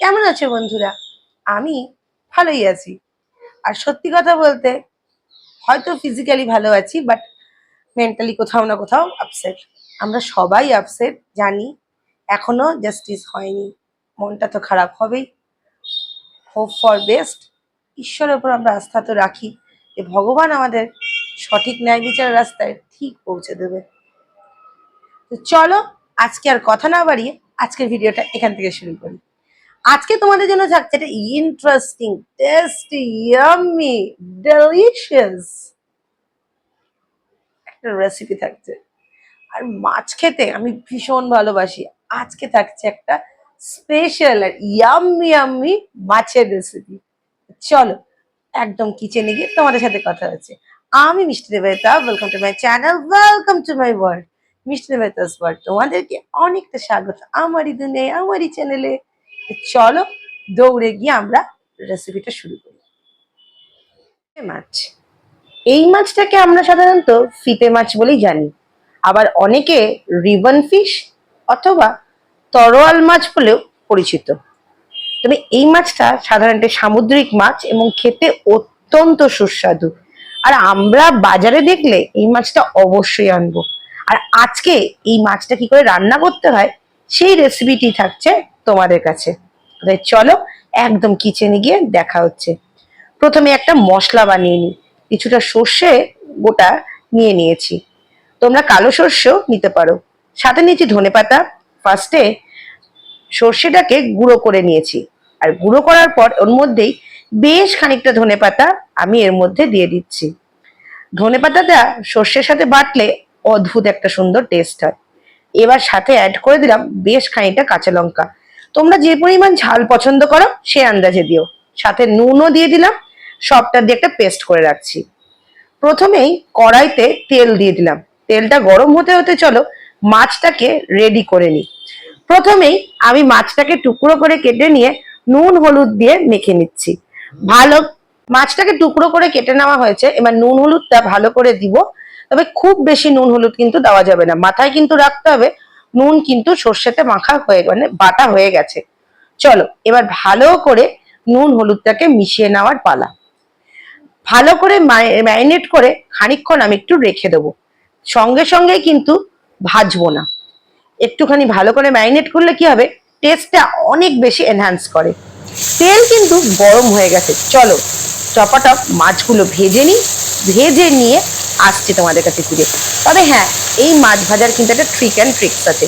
কেমন আছো বন্ধুরা? আমি ভালোই আছি। আর সত্যি কথা বলতে, হয়তো ফিজিক্যালি ভালো আছি বাট মেন্টালি কোথাও না কোথাও আপসেট আমরা সবাই আপসেট জানি, এখনও জাস্টিস হয়নি। মনটা তো খারাপ হবেই। হোপ ফর বেস্ট ঈশ্বরের উপর আমরা আস্থা তো রাখি যে ভগবান আমাদের সঠিক ন্যায় বিচার রাস্তায় ঠিক পৌঁছে দেবে। তো চলো আজকে আর কথা না বাড়িয়ে আজকের ভিডিওটা এখান থেকে শুরু করি। আজকে তোমাদের জন্য থাকছে একটা ইন্টারেস্টিং টেস্টি ইয়ামি ডেলিশিয়াস একটা রেসিপি থাকছে। আর মাছ খেতে আমি ভীষণ ভালোবাসি। আজকে থাকছে একটা স্পেশাল আর ইয়াম্মি ইয়াম্মি মাছের রেসিপি চলো, একদম কিচেনে গিয়ে তোমাদের সাথে কথা হচ্ছে। আমি Mishti Debeta welcome to my channel welcome to my world Mishti Debeta's world তোমাদেরকে অনেকটা স্বাগত। আমারই দুনে, আমারই চ্যানেলে চলো দৌড়ে গিয়ে আমরা রেসিপিটা শুরু করি। মাছ। এই মাছটাকে আমরা সাধারণত ফিতে মাছ বলেই জানি। আবার অনেকে রিবন ফিশ অথবা তরোয়াল মাছ বলেও পরিচিত। তবে এই মাছটা সাধারণত সামুদ্রিক মাছ এবং খেতে অত্যন্ত সুস্বাদু। আর আমরা বাজারে দেখলে এই মাছটা অবশ্যই আনব। আর আজকে এই মাছটা কি করে রান্না করতে হয়, সেই রেসিপিটি থাকছে তোমাদের কাছে। চলো একদম কিচেনে গিয়ে দেখা হচ্ছে। প্রথমে একটা মশলা বানিয়ে নিই। কিছুটা সর্ষে গোটা নিয়ে নিয়েছি। তোমরা কালো সর্ষেও নিতে পারো। সাথে নিয়েছি ধনে পাতা। ফার্স্টে সর্ষেটাকে গুঁড়ো করে নিয়েছি। আর গুঁড়ো করার পর ওর মধ্যেই বেশ খানিকটা ধনে পাতা আমি এর মধ্যে দিয়ে দিচ্ছি। ধনে পাতাটা সর্ষের সাথে বাটলে অদ্ভুত একটা সুন্দর টেস্ট হয়। এবার সাথে অ্যাড করে দিলাম বেশ খানিকটা কাঁচা লঙ্কা। তোমরা যে পরিমাণ ঝাল পছন্দ করো, সে আন্দাজে দিও। সাথে নুনও দিয়ে দিলাম, সবটা দিয়ে একটা পেস্ট করে রাখছি। প্রথমেই কড়াইতে তেল দিয়ে দিলাম। তেলটা গরম হতে হতে চলো, মাছটাকে রেডি করে নিই। প্রথমেই আমি মাছটাকে টুকরো করে কেটে নিয়ে নুন, হলুদ দিয়ে মেখে নিচ্ছি। ভালো, মাছটাকে টুকরো করে কেটে নেওয়া হয়েছে। এবার নুন, হলুদটা ভালো করে দিব। তবে খুব বেশি নুন, হলুদ কিন্তু দেওয়া যাবে না। মাথায় কিন্তু রাখতে হবে নুন কিন্তু সর্ষেতে মাখা হয়ে মানে বাটা হয়ে গেছে। চলো, এবার ভালো করে নুন হলুদটাকে মিশিয়ে নেওয়ার পালা। ভালো করে ম্যারিনেট করে খানিকক্ষণ আমি একটু রেখে দেবো। সঙ্গে সঙ্গে কিন্তু ভাজবো না। একটুখানি ভালো করে ম্যারিনেট করলে কি হবে? টেস্টটা অনেক বেশি এনহ্যান্স করে। তেল কিন্তু গরম হয়ে গেছে। চলো, চপাটপ মাছগুলো ভেজে নিই। ভেজে নিয়ে আসছি তোমাদের কাছে ফিরে। তবে হ্যাঁ এই মাছ ভাজার কিন্তু একটা ট্রিক অ্যান্ড ট্রিক্স আছে।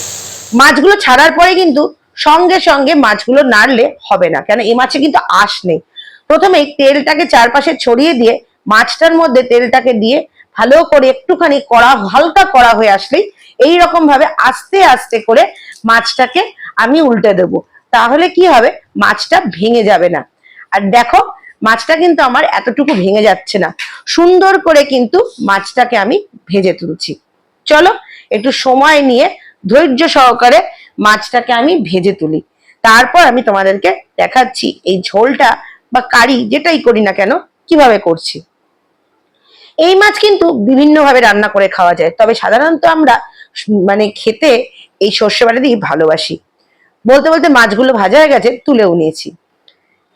মাছগুলো ছাড়ার পরে কিন্তু সঙ্গে সঙ্গে মাছগুলো নাড়লে হবে না, কেন এই মাছে কিন্তু আঁশ নেই। প্রথমেই তেলটাকে চারপাশে ছড়িয়ে দিয়ে মাছটার মধ্যে তেলটাকে দিয়ে ভালো করে একটুখানি কড়া, হালকা কড়া হয়ে আসলেই এই রকম ভাবে আস্তে আস্তে করে মাছটাকে আমি উল্টে দেবো। তাহলে কি হবে? মাছটা ভেঙে যাবে না। আর দেখো মাছটা কিন্তু আমার এতটুকু ভেঙে যাচ্ছে না। সুন্দর করে কিন্তু মাছটাকে আমি ভেজে তুলছি। চলো, একটু সময় নিয়ে ধৈর্য সহকারে মাছটাকে আমি ভেজে তুলি। তারপর আমি তোমাদেরকে দেখাচ্ছি এই ঝোলটা বা কারি যেটাই করি না কেন, কীভাবে করছি। এই মাছ কিন্তু বিভিন্নভাবে রান্না করে খাওয়া যায়, তবে সাধারণত আমরা মানে খেতে এই সর্ষে বাটা দিয়ে ভালোবাসি। বলতে বলতে মাছগুলো ভাজা হয়ে গেছে, তুলেও নিয়েছি।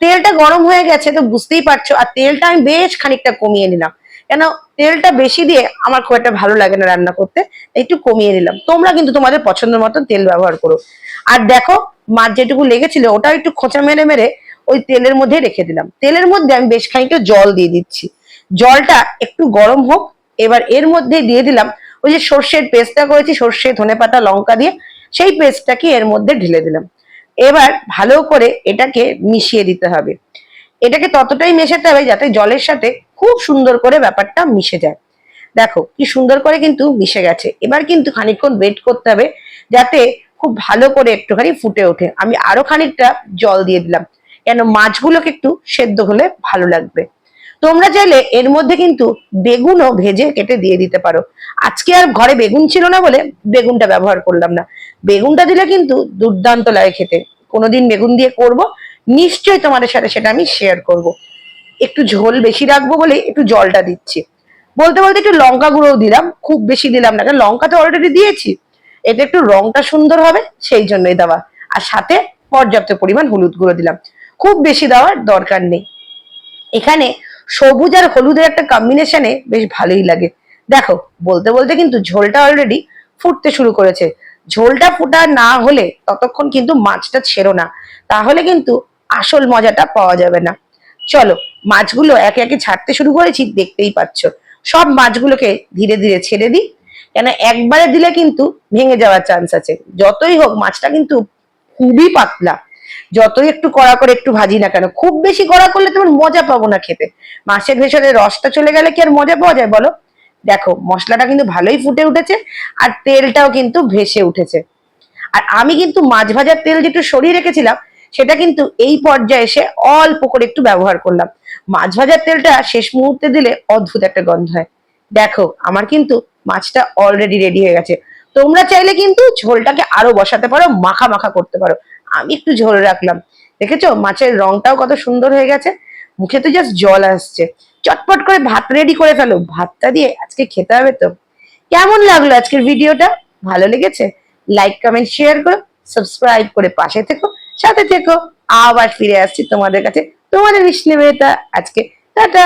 তেলটা গরম হয়ে গেছে তো বুঝতেই পারছ, আর তেলটা আমি বেশ খানিকটা কমিয়ে নিলাম। কেন তেলটা বেশি দিয়ে আমার খুব একটা ভালো লাগে না রান্না করতে একটু কমিয়ে নিলাম। তোমরা কিন্তু তোমাদের পছন্দের মতো তেল ব্যবহার করো। আর দেখো, মাছ যেটুকু লেগেছিল ওটা একটু খোঁচা মেরে মেরে ওই তেলের মধ্যে রেখে দিলাম। তেলের মধ্যে আমি বেশ খানিকটা জল দিয়ে দিচ্ছি। জলটা একটু গরম হোক, এবার এর মধ্যে দিয়ে দিলাম ওই যে সর্ষের পেস্টটা করেছি, সর্ষে ধনে পাতা লঙ্কা দিয়ে সেই পেস্টটাকে এর মধ্যে ঢেলে দিলাম। এবার ভালো করে এটাকে মিশিয়ে দিতে হবে। এটাকে ততটাই মেশাতে হবে যাতে জলের সাথে খুব সুন্দর করে ব্যাপারটা মিশে যায়। দেখো কি সুন্দর করে কিন্তু মিশে গেছে। এবার কিন্তু খানিকক্ষণ ওয়েট করতে হবে যাতে খুব ভালো করে একটুখানি ফুটে ওঠে। আমি আরও খানিকটা জল দিয়ে দিলাম। কেন মাছগুলোকে একটু সেদ্ধ হলে ভালো লাগবে। তোমরা চাইলে এর মধ্যে কিন্তু বেগুনও ভেজে কেটে দিয়ে দিতে পারো। আজকে আর ঘরে বেগুন ছিল না বলে বেগুনটা ব্যবহার করলাম না। বেগুনটা দিলে কিন্তু দুর্দান্ত লাগে খেতে। কোনোদিন বেগুন দিয়ে করব, নিশ্চয়ই তোমাদের সাথে সেটা আমি শেয়ার করব। একটু ঝোল বেশি রাখব বলে একটু জলটা দিচ্ছি। বলতে বলতে একটু লঙ্কা গুঁড়োও দিলাম, খুব বেশি দিলাম না লঙ্কা তো অলরেডি দিয়েছি। এতে একটু রংটা সুন্দর হবে, সেই জন্যই দেওয়া। আর সাথে পর্যাপ্ত পরিমাণ হলুদ গুঁড়ো দিলাম। খুব বেশি দেওয়ার দরকার নেই। এখানে সবুজ আর হলুদের একটা কম্বিনেশনে বেশ ভালোই লাগে। দেখো, বলতে বলতে কিন্তু ঝোলটা অলরেডি ফুটতে শুরু করেছে। ঝোলটা ফুটা না হলে ততক্ষণ কিন্তু মাছটা ছেড়ো না। তাহলে কিন্তু আসল মজাটা পাওয়া যাবে না। চলো, মাছগুলো একে একে ছাড়তে শুরু করেছি, দেখতেই পাচ্ছ। সব মাছগুলোকে ধীরে ধীরে ছেড়ে দিই। কেন, একবারে দিলে কিন্তু ভেঙে যাওয়ার চান্স আছে। যতই হোক, মাছটা কিন্তু খুবই পাতলা। যতই একটু কড়া করে একটু ভাজি না কেন, খুব বেশি কড়া করলে তোমার মজা পাবো না খেতে। মাছের ভেতরে রসটা চলে গেলে কি আর মজা পাওয়া যায় বলো? দেখো, মশলাটা কিন্তু ভালোই ফুটে উঠেছে আর তেলটাও কিন্তু ভেসে উঠেছে। আর আমি কিন্তু মাছ ভাজার তেল যেটু সরিয়ে রেখেছিলাম, সেটা কিন্তু এই পর্যায়ে এসে অল্প করে একটু ব্যবহার করলাম। মাছ ভাজার তেলটা শেষ মুহূর্তে দিলে অদ্ভুত একটা গন্ধ হয়। দেখো, আমার কিন্তু মাছটা অলরেডি রেডি হয়ে গেছে। তোমরা চাইলে কিন্তু ঝোলটাকে আরও বসাতে পারো, মাখা মাখা করতে পারো। আমি একটু ঝোল রাখলাম। দেখেছ? মাছের রংটাও কত সুন্দর হয়ে গেছে। মুখে তো জাস্ট জল আসছে। চটপট করে ভাত রেডি করে ফেলো। ভাতটা দিয়ে আজকে খেতে হবে তো। কেমন লাগল আজকের ভিডিওটা? ভালো লেগেছে? লাইক কমেন্ট শেয়ার করো। সাবস্ক্রাইব করে পাশে থেকো। সাথে থেকো। আবার ফিরে আসছি তোমাদের কাছে। তোমাদের বিষ্ণু আজকে টাটা!